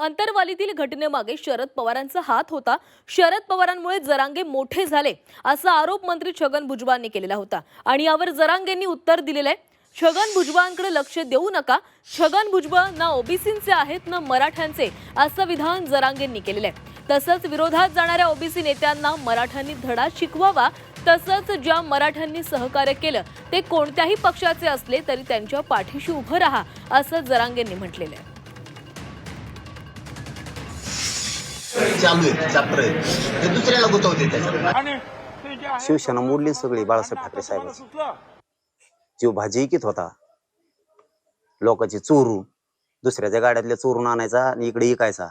अंतरवालीतील घटनेमागे शरद पवारांचा हात होता. शरद पवारांमुळे जरांगे मोठे झाले असा आरोप मंत्री छगन भुजबळांनी केलेला होता. आणि यावर जरांगेंनी उत्तर दिलेलं आहे छगन भुजबळांकडे लक्ष देऊ नका. छगन भुजबळ ना ओबीसींचे आहेत ना मराठ्यांचे असं विधान जरांगेंनी केलेलं आहे तसंच विरोधात जाणाऱ्या ओबीसी नेत्यांना मराठ्यांनी धडा शिकवावा. तसंच ज्या मराठ्यांनी सहकार्य केलं ते कोणत्याही पक्षाचे असले तरी त्यांच्या पाठीशी उभं राहा असं जरांगेंनी म्हटलेलं आहे चालू आहेत चाप्टर आहेत ते दुसऱ्याला गुतवते त्याच्यात शिवसेना मोडली सगळी बाळासाहेब ठाकरे साहेबांची. जीव भाजी कित होता. लोकांची चोरू दुसऱ्याच्या गाड्यातल्या चोरून आणायचा आणि इकडे इकायचा.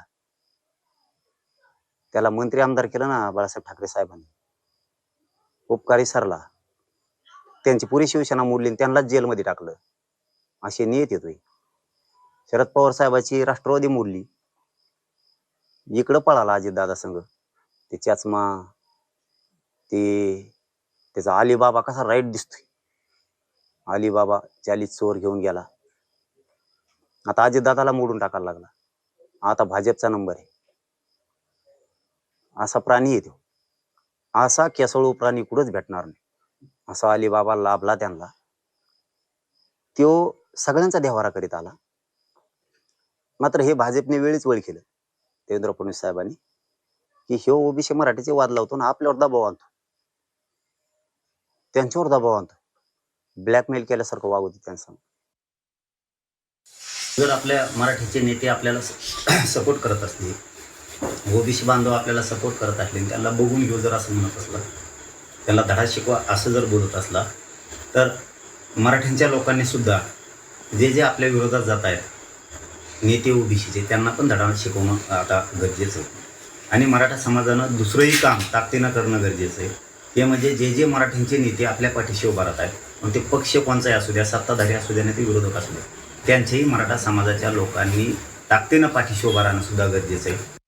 त्याला मंत्री आमदार केलं ना बाळासाहेब ठाकरे साहेबांनी. उपकारी सरला. त्यांची पुरी शिवसेना मोडली त्यांनाच जेलमध्ये टाकलं. असे नियत येतोय. शरद पवार साहेबाची राष्ट्रवादी मोडली. इकडं पळाला अजितदादा संघ. ते चाचमा ते त्याचा अलीबाबा कसा राईट दिसतोय. अलीबाबा चालीस चोर घेऊन गेला. आता अजितदादाला मोडून टाकायला लागला. आता भाजपचा नंबर आहे. असा प्राणी आहे तो. असा केसळू प्राणी कुठंच भेटणार नाही. असा अलीबाबा लाभला त्यांना. तो सगळ्यांचा देवारा करीत आला. मात्र हे भाजपने वेळीच वळ केलं. देवेंद्र फडणवीस साहेबांनी की ह्यो ओबीसी मराठीचे वाद लावतो ना आपल्यावर दबाव आणतो. त्यांच्यावर दबाव आणतो. ब्लॅकमेल केल्यासारखं वाग होती त्यांचा. जर आपल्या मराठीचे नेते आपल्याला सपोर्ट करत असले ओबीसी बांधव आपल्याला सपोर्ट करत असले त्याला बघून घेऊ जर असं म्हणत असला त्याला धडा शिकवा असं जर बोलत असला तर मराठ्यांच्या लोकांनी सुद्धा जे जे आपल्या विरोधात जात आहेत नेते ओबीसीचे त्यांना पण धडा शिकवणं आता गरजेचं आहे. आणि मराठा समाजानं दुसरंही काम ताकदीनं करणं गरजेचं आहे. ते म्हणजे जे जे मराठ्यांचे नेते आपल्या पाठीशी उभारत आहेत मग ते पक्ष कोणचाही असू द्या सत्ताधारी असू द्या नाही ते विरोधक असू द्या त्यांच्याही मराठा समाजाच्या लोकांनी ताकदीनं पाठीशी उभारणं सुद्धा गरजेचं आहे.